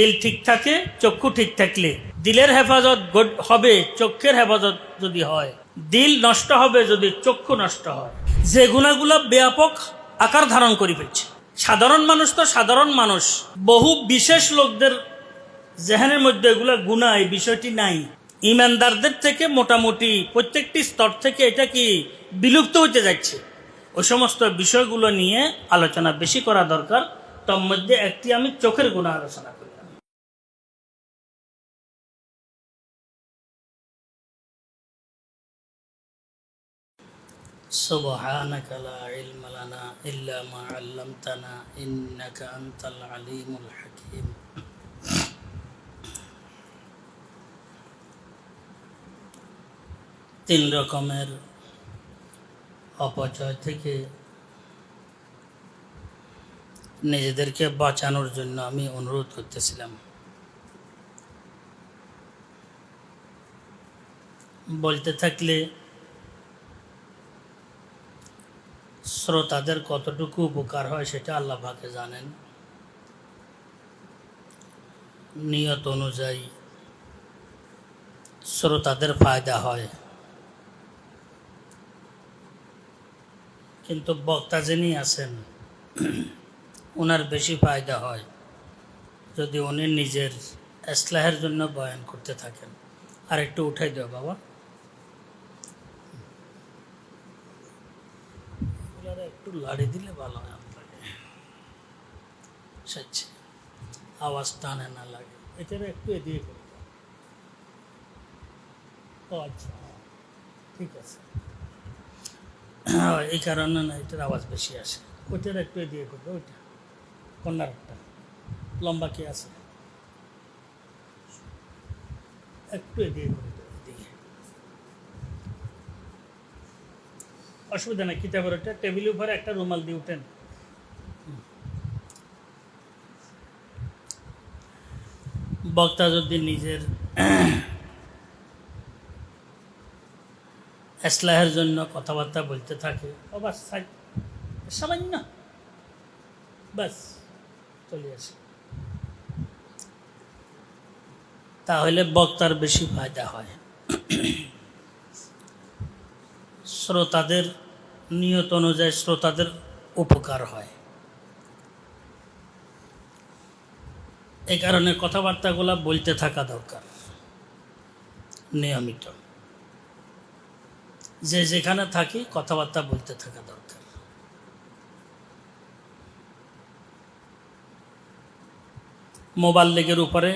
দিল ঠিক থাকে, চক্ষু ঠিক থাকলে। দিলের হেফাজত হবে, চক্ষের হেফাজত যদি হয়। দিল নষ্ট হবে যদি চক্ষু নষ্ট হয়। যে গুণাগুলো ব্যাপক আকার ধারণ করে ফেলছে। সাধারণ মানুষ তো সাধারণ মানুষ। বহু বিশেষ লোকদের জেহানের মধ্যে এগুলো গুণা, এই বিষয়টি নাই। ইমানদারদের থেকে মোটামুটি প্রত্যেকটি স্তর থেকে এটা কি বিলুপ্ত হতে যাচ্ছে? ওই সমস্ত বিষয়গুলো নিয়ে আলোচনা বেশি করা দরকার। তার মধ্যে একটি আমি চোখের গুণা আলোচনা سبحانك لا علم لنا إلا ما علمتنا إنك أنت العليم الحكيم তিন রকমের অপচয় থেকে নিজেদেরকে বাঁচানোর জন্য আমি অনুরোধ করতেছিলাম বলতে থাকলে শ্রোতাদের কতটুকু উপকার হয় সেটা আল্লাহ পাকে জানেন। নিয়ত অনুযায়ী শ্রোতাদের ফায়দা হয়। কিন্তু বক্তা যিনি আছেন ওনার বেশি ফায়দা হয় যদি উনি নিজের ইসলাহের জন্য বয়ান করতে থাকেন। আর একটু উঠাই দাও বাবা এগুলারে একটু লাড়ি দিলে ভালো হয় আপনাকে। সচ্ছি, আওয়াজ টানে না লাগে। এটারে একটু এদিকে করে। ও আচ্ছা ঠিক আছে। এই কারণে না এটার আওয়াজ বেশি আসে। ওইটার একটু এদিকে করবে ওইটা। একটা। লম্বা কি আছে? একটু এদিকে করে দেবে এদিকে অসুবিধা নেই কিতাবের ওটা টেবিলের উপরে একটা রুমাল দিয়ে উঠেন। বক্তা যদি নিজের ইসলাহের জন্য কথাবার্তা বলতে থাকে, ও বাস সামান্য। বাস, চলে আসে। তাহলে বক্তার বেশি ফায়দা হয়। শ্রোতাদের নিয়ত অনুযায়ী শ্রোতাদের উপকার হয়। এই কারণে কথাবার্তাগুলো বলতে থাকা দরকার, নিয়মিত। যে যেখানে থাকি কথাবার্তা বলতে থাকা দরকার। মোবাইল লেগের উপরে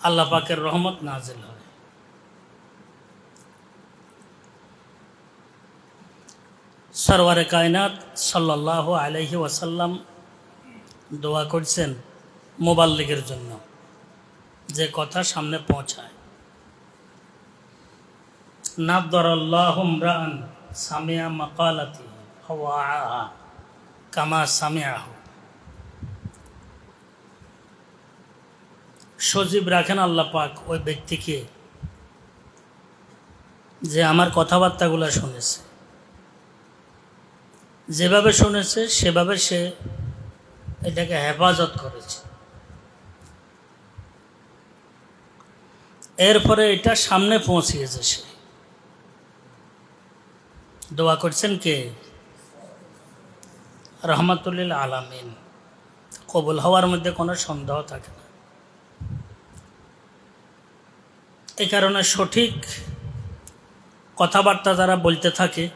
আল্লাহ পাকের রহমত নাজিল হয় সরওয়ারে কায়নাত সাল্লাহ আলহি ওয়াসাল্লাম দোয়া করছেন মোবাইল লেগের জন্য। যে কথা সামনে পৌঁছায়। নাদ্দর আল্লাহ রান সামিয়া মকালাতি কামা সামিয়াহ সজীব রাখেন আল্লাহ পাক ওই ব্যক্তিকে যে আমার কথাবার্তাগুলো শুনেছে। যেভাবে শুনেছে, সেভাবে সে এটাকে হেফাজত করেছে। এরপরে এটা সামনে পৌঁছিয়েছে সে। দোয়া করছেন কে? রহমতুল্লিল আলামিন। কবুল হওয়ার মধ্যে কোনো সন্দেহ থাকে না। এই কারণে সঠিক কথাবার্তা যারা বলতে থাকে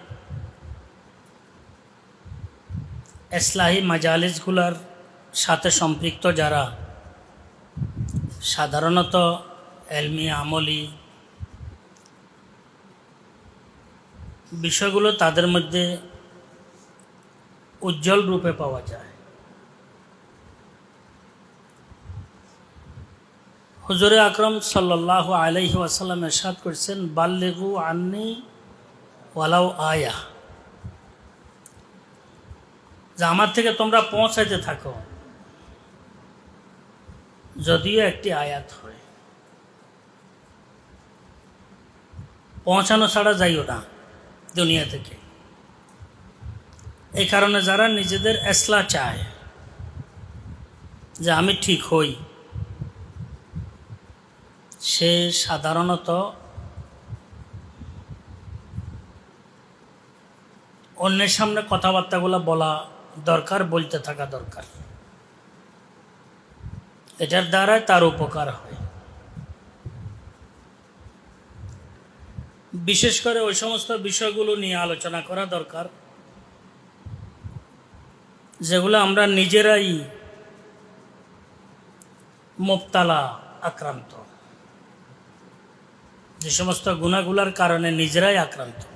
ইসলাহি মাজালিসগুলার সাথে সম্পৃক্ত যারা, সাধারণত এলমি আমলি, বিষয়গুলো তাদের মধ্যে উজ্জ্বল রূপে পাওয়া যায়। হুজুরে আকরম সাল্লাহ আলাইহি ওয়াসাল্লাম এরশাদ করছেন, বাল্লেগু আন্নি ওয়ালাউ আয়া। যে আমার থেকে তোমরা পৌঁছাইতে থাকো। যদিও একটি আয়াত হয়। পৌঁছানো ছাড়া যাইও না দুনিয়া থেকে। এই কারণে যারা নিজেদের এসলা চায় যে আমি ঠিক হই, সে সাধারণত অন্যের সামনে কথাবার্তাগুলো বলা দরকার, বলতে থাকা দরকার। এটার দ্বারা তার উপকার হয়। বিশেষ করে ওই সমস্ত বিষয়গুলো নিয়ে আলোচনা করা দরকার, যেগুলো আমরা নিজেরাই মোবতালা আক্রান্ত। যে সমস্ত গুণাগুলার কারণে নিজেরাই আক্রান্ত।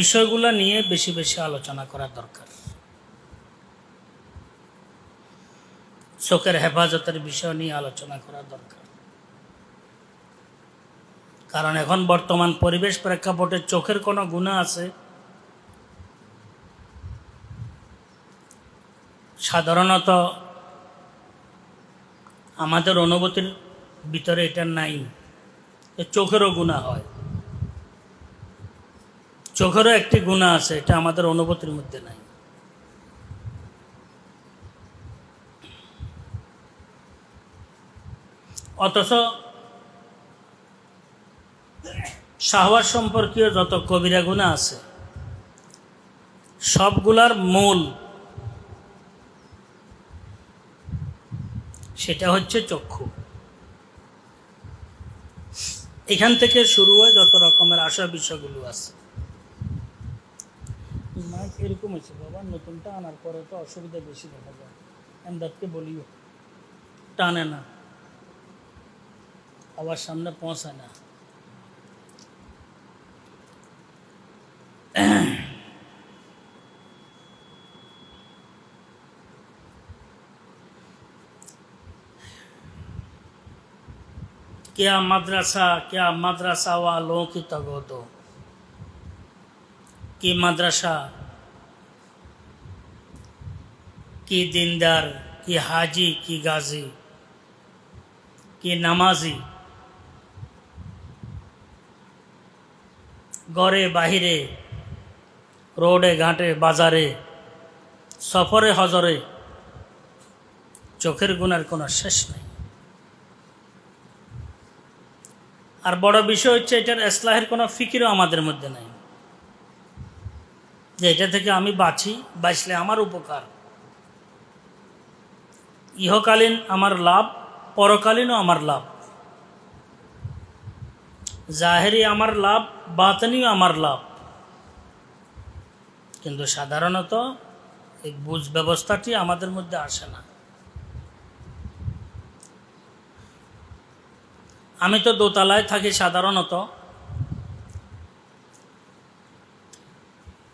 বিষয়গুলো নিয়ে বেশি বেশি আলোচনা করা দরকার। চোখের হেফাজতের বিষয় নিয়ে আলোচনা করা দরকার। কারণ এখন বর্তমান পরিবেশ প্রেক্ষাপটে চোখের কোনো গুণা আছে? সাধারণত আমাদের অনুভূতির ভিতরে এটা নাই চোখেরও গুণা হয়। চোখেরও একটি গুণা আছে, এটা আমাদের অনুভূতির মধ্যে নাই। অথচ শাহওয়াজ সম্পর্কীয় যত কবিরা গুণা আছে, সবগুলার মূল সেটা হচ্ছে চক্ষু। এখান থেকে শুরু হয় যত রকমের আশা বিষয়গুলো আছে। এরকম হয়েছে বাবা নতুনটা আনার পরে তো অসুবিধা বেশি দেখা যায় এমদাদকে বলিও টানে না আবার সামনে পৌঁছায় না क्या मदरसा क्या मदरसा वालों की तगो दो कि मदरसा কি দিনদার, কি হাজি, কি গাজী, কি নামাজি। ঘরে, বাহিরে, রোডে, ঘাটে, বাজারে, সফরে, হজরে, চোখের গুণার কোনো শেষ নেই। আর বড় বিষয় হচ্ছে এটার এসলাহের কোনো ফিকিরও আমাদের মধ্যে নাই। যে এটা থেকে আমি বাঁচি, বাঁচলে আমার উপকার। ইহকালীন আমার লাভ, পরকালীনও আমার লাভ। জাহেরি আমার লাভ, বাতনিও আমার লাভ। কিন্তু সাধারণত এই বুঝ ব্যবস্থাটি আমাদের মধ্যে আসে না। আমি তো দোতলায় থাকি সাধারণত।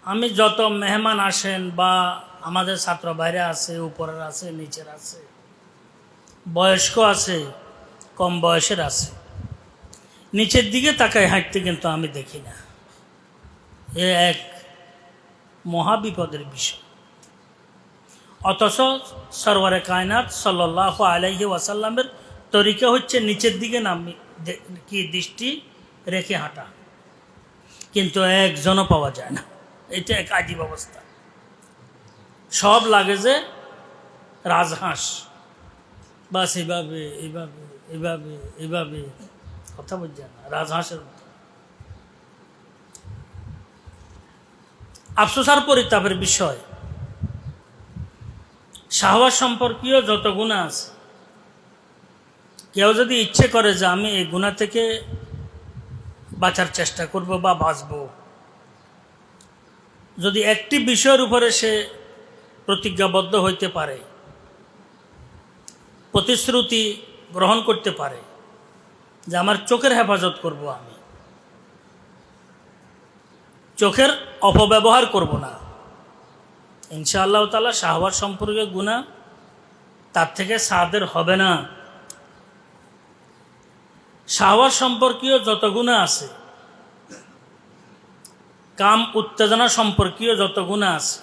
আমি যত মেহমান আসেন বা আমাদের ছাত্র বাইরে আছে, উপরের আছে, নিচের আছে বয়স্ক আছে, কম বয়সের আছে। নিচের দিকে তাকায় হাঁটতে কিন্তু আমি দেখি না। এ এক মহাবিপদের বিষয়। অথচ সরওয়ারে কায়নাত সাল্লাহ আলাইহি ওয়াসাল্লামের তরিকা হচ্ছে নিচের দিকে নামি কি দৃষ্টি রেখে হাঁটা। কিন্তু একজনও পাওয়া যায় না। এটা এক আজীব অবস্থা। সব লাগে যে রাজহাঁস। বাস এভাবে এভাবে এভাবে এভাবে কথা বলছে না, রাজহাঁসের মতো। আফসোস আর পরিতাপের বিষয় শাহবাজ সম্পর্কীয় যত গুণা আছে, কেউ যদি ইচ্ছে করে যে আমি এই গুণা থেকে বাঁচার চেষ্টা করব বা বাঁচব, যদি একটি বিষয়ের উপরে সে প্রতিজ্ঞাবদ্ধ হইতে পারে প্রতিশ্রুতি গ্রহণ করতে পারে, যে আমার চোখের হেফাজত করব আমি। চোখের অপব্যবহার করব না। ইনশাআল্লাহ তালা শাহবাজ সম্পর্কে গুণা তার থেকে সাদের হবে না। শাহওয়াজ সম্পর্কীয় যত গুণা আছে, কাম উত্তেজনা সম্পর্কীয় যত গুণা আছে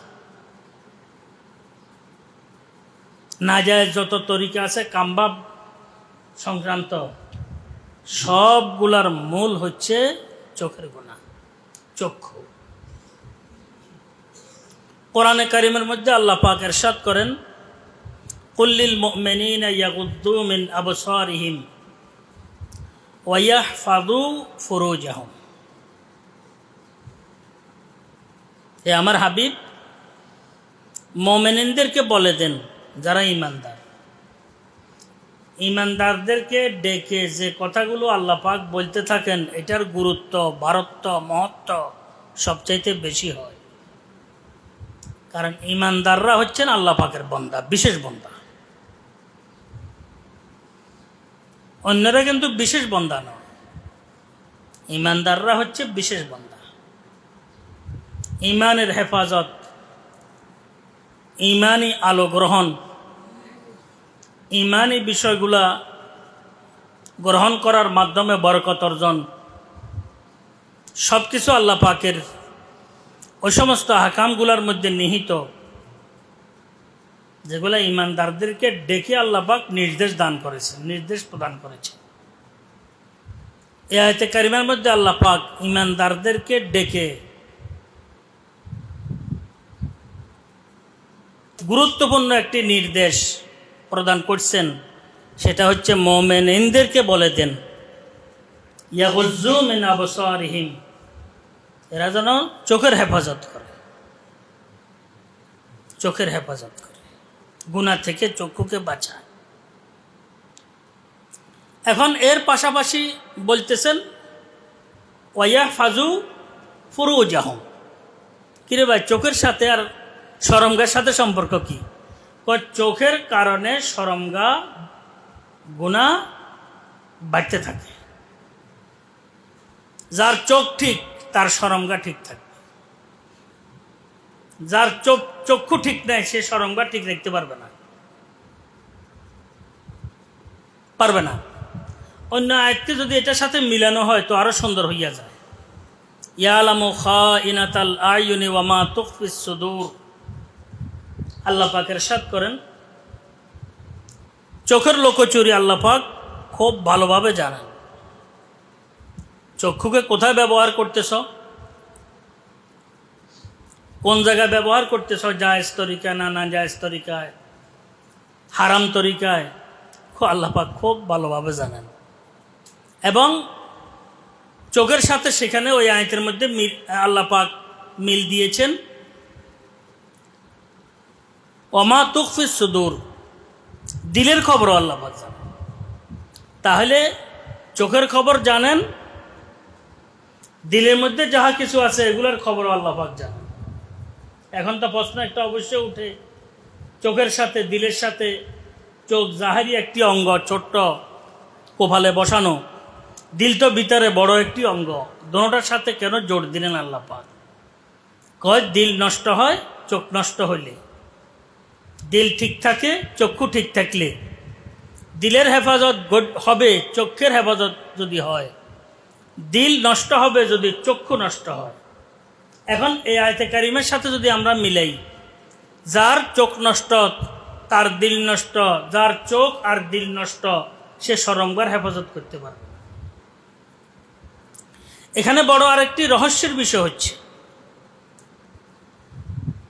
না যায় যত তরিকা আছে, কামবাব সংক্রান্ত সবগুলার মূল হচ্ছে চোখের গোনা, চক্ষু। কোরআনে কারিমের মধ্যে আল্লাহ পাক এরশাদ করেন কুল্লিল মুমিনিন ইয়াগুদ্দু মিন আবসারিহিম ওয়া ইয়াহফাযু ফুরুজাহুম। এ আমার হাবিব, মোমেনিনদেরকে বলে দেন যারা ইমানদার। ইমানদারদেরকে ডেকে যে কথাগুলো আল্লাহ পাক বলতে থাকেন, এটার গুরুত্ব ভারত্ব মহত্ব সবচাইতে বেশি হয়। কারণ ইমানদাররা হচ্ছেন আল্লাহ পাকের বন্দা, বিশেষ বন্দা। অন্যরা কিন্তু বিশেষ বন্দা নয়। ইমানদাররা হচ্ছে বিশেষ বন্দা। ইমানের হেফাজত, ইমানই আলো গ্রহণ ইমানই বিষয়গুলা গ্রহণ করার মাধ্যমে বরকত অর্জন। সব কিছু আল্লাহ পাকের ওই সমস্ত হাকামগুলার মধ্যে নিহিত। যেগুলা ইমানদারদেরকে ডেকে আল্লাহ পাক নির্দেশ দান করেছে নির্দেশ প্রদান করেছে এ আয়তে কারিমার মধ্যে আল্লাহ পাক ইমানদারদেরকে ডেকে গুরুত্বপূর্ণ একটি নির্দেশ প্রদান করছেন, সেটা হচ্ছে মোমেনদেরকে বলে দেন। ইয়াগুজ্জু মিন আবসারিহিম, এরা যেন চোখের হেফাজত করে। চোখের হেফাজত করে, গুণা থেকে চক্ষুকে বাঁচায়। এখন এর পাশাপাশি বলতেছেন ওয়া ফাজু ফুরুজাহম। কিরে ভাই, চোখের সাথে আর সরমগার সাথে সম্পর্ক কি? চোখের কারণে সরমগা গুণা বাড়তে থাকে। যার চোখ ঠিক, তার সরমগা ঠিক থাকবে যার চোখ, চক্ষু ঠিক নেয় সে সরমগা ঠিক দেখতে পারবে না। পারবে না। অন্য আয়ত্তে যদি এটার সাথে মিলানো হয়, তো আরও সুন্দর হইয়া যায়। ইয়ালামু খা ইনাতাল আয়ুনি ওয়ামা তুফিস সুদূর। আল্লাহ পাকের সাত করেন। চোখের লোকচুরি আল্লাহ পাক খুব ভালোভাবে জানেন। চক্ষুকে কোথায় ব্যবহার করতেছ? কোন জায়গায় ব্যবহার করতেছ? জায়েজ তরিকায় না না জায়েজ তরিকায়? হারাম তরিকায়? খুব আল্লাহ পাক খুব ভালোভাবে জানেন। এবং চোখের সাথে সেখানে ওই আয়তের মধ্যে মিল আল্লাহ পাক মিল দিয়েছেন। অমা তুকফিস সুদূর। দিলের খবরও আল্লাহ জানেন। তাহলে চোখের খবর জানেন, দিলের মধ্যে যাহা কিছু আছে এগুলোর খবরও আল্লাহ পাক জানেন। এখন তো প্রশ্ন একটা অবশ্যই উঠে, চোখের সাথে, দিলের সাথে চোখ জাহারি একটি অঙ্গ, ছোট্ট কোফালে বসানো। দিল তো ভিতরে বড় একটি অঙ্গ, দোনোটার সাথে কেন জোর দিলেন আল্লাহ পাক? কয়, দিল নষ্ট হয়, চোখ নষ্ট হইলে। দিল ঠিক থাকে, চক্ষু ঠিক থাকলে। দিলের হেফাজত হবে, চক্ষের হেফাজত যদি হয়। দিল নষ্ট হবে যদি চক্ষু নষ্ট হয়। এখন এই আয়তে কারিমের সাথে যদি আমরা মিলাই, যার চোখ নষ্ট, তার দিল নষ্ট, যার চোখ আর দিল নষ্ট, সে সরঙ্গার হেফাজত করতে পারবে। এখানে বড় আরেকটি রহস্যের বিষয় হচ্ছে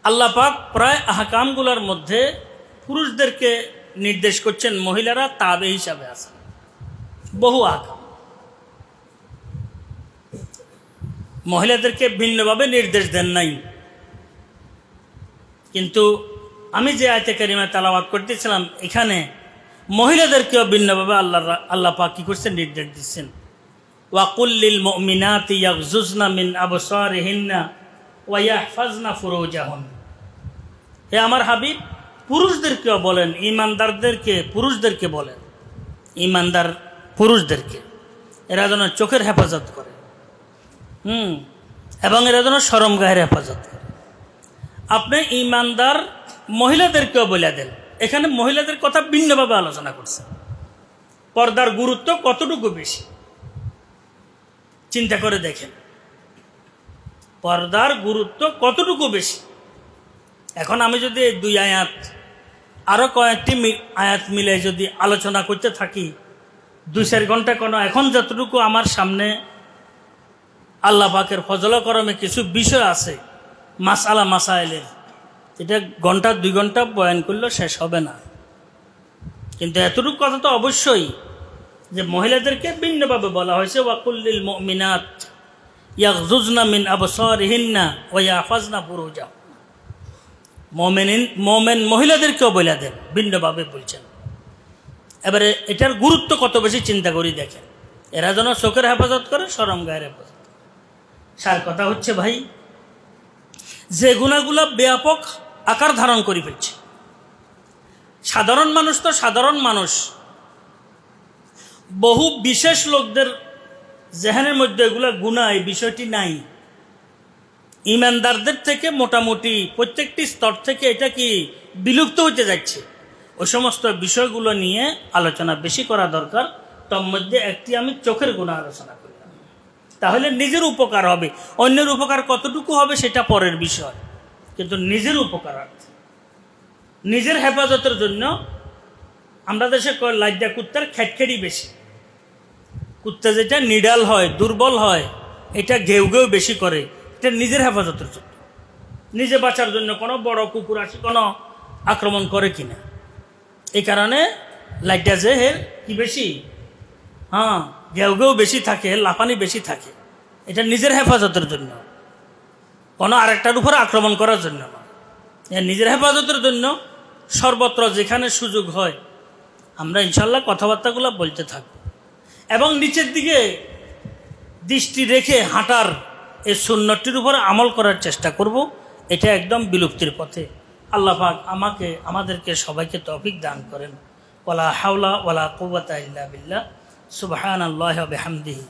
আল্লাহ পাক প্রায় আহকামগুলোর মধ্যে পুরুষদেরকে নির্দেশ করছেন, মহিলারা তাবে হিসাবে আছে বহু আহকাম। মহিলাদেরকে ভিন্নভাবে নির্দেশ দেন নাই। কিন্তু আমি যে আয়তে কারিমা তালাবাদ করতেছিলাম, এখানে মহিলাদেরকেও ভিন্নভাবে আল্লাহ আল্লাহ পাক কী করছেন? নির্দেশ দিচ্ছেন। ওয়াকুল্লিল মিনাতি ইয়াকজুজনা মিন আবসারিহিন্না ওয়া ইয়াহফাজনা ফুরুজাহুন। হে আমার হাবিব, পুরুষদেরকেও বলেন, ইমানদারদেরকে, পুরুষদেরকে বলেন। ইমানদার পুরুষদেরকে, এরা যেন চোখের হেফাজত করে। হুম, এবং এরা যেন সরমগাহের হেফাজত করে। আপনি ইমানদার মহিলাদেরকেও বলে দেন। এখানে মহিলাদের কথা ভিন্নভাবে আলোচনা করছেন পর্দার গুরুত্ব কতটুকু বেশি? চিন্তা করে দেখেন। পর্দার গুরুত্ব কতটুকু বেশি? এখন আমি যদি এই দুই আয়াত আরও কয়েকটি আয়াত মিলে যদি আলোচনা করতে থাকি, দুই চার ঘণ্টা কোনো, এখন যতটুকু আমার সামনে আল্লাহ পাকের ফজল করমে কিছু বিষয় আছে মাস মাসালা মাসাইলের, এটা ঘণ্টা, দুই ঘণ্টা বয়ান করলেও শেষ হবে না। কিন্তু এতটুকু কথা তো অবশ্যই, যে মহিলাদেরকে ভিন্নভাবে বলা হয়েছে, ওয়াকুল্লিল মিনাত ইয়াকজুজনা মিন আবসর আবসরিহিন্না ওয়া ইয়াফাজনা ফুরুজা মোমেন মোমেন মহিলাদেরকেও বলে দেন, ভিন্নভাবে বলছেন। এবারে এটার গুরুত্ব কত বেশি চিন্তা করি দেখেন। এরা যেন চোখের হেফাজত করে, সরম গায়ের হেফাজত সার কথা হচ্ছে ভাই, যে গুণাগুলা ব্যাপক আকার ধারণ করে ফেলছে। সাধারণ মানুষ তো সাধারণ মানুষ। বহু বিশেষ লোকদের জেহানের মধ্যে এগুলা গুণা এই বিষয়টি নাই। ইমানদারদের থেকে মোটামুটি প্রত্যেকটি স্তর থেকে এটা কি বিলুপ্ত হতে যাচ্ছে? ওই সমস্ত বিষয়গুলো নিয়ে আলোচনা বেশি করা দরকার। তার মধ্যে একটি আমি চোখের গুণা আলোচনা করলাম। তাহলে নিজের উপকার হবে। অন্যের উপকার কতটুকু হবে সেটা পরের বিষয়। কিন্তু নিজের উপকারার্থে নিজের হেফাজতের জন্য আমরা দেশে লাজ্জা কুত্তার খ্যাটখেড়ি বেশি। কুত্তা যেটা নিডাল হয়, দুর্বল হয়, এটা ঘেউ ঘেউ বেশি করে। এটা নিজের হেফাজতের জন্য নিজে বাঁচার জন্য কোনো বড় কুকুর আসি, কোনো আক্রমণ করে কি না এই কারণে লাইটটা যে হে কি বেশি? হ্যাঁ ঘেউ ঘেউ বেশি থাকে, লাফানি বেশি থাকে। এটা নিজের হেফাজতের জন্য। কোনো আরেকটার উপর আক্রমণ করার জন্য না। এ নিজের হেফাজতের জন্য সর্বত্র যেখানে সুযোগ হয়, আমরা ইনশাল্লাহ কথাবার্তাগুলো বলতে থাকব। এবং নিচের দিকে দৃষ্টি রেখে হাঁটার এই সুন্নতির উপর আমল করার চেষ্টা করব, এটা একদম বিলুপ্তির পথে। আল্লাহ পাক আমাকে, আমাদেরকে সবাইকে তফিক দান করেন। ওলা হাওলা ওলা কুবতা ইল্লা বিল্লাহ। সুবাহান আল্লাহ বিহামদিহি।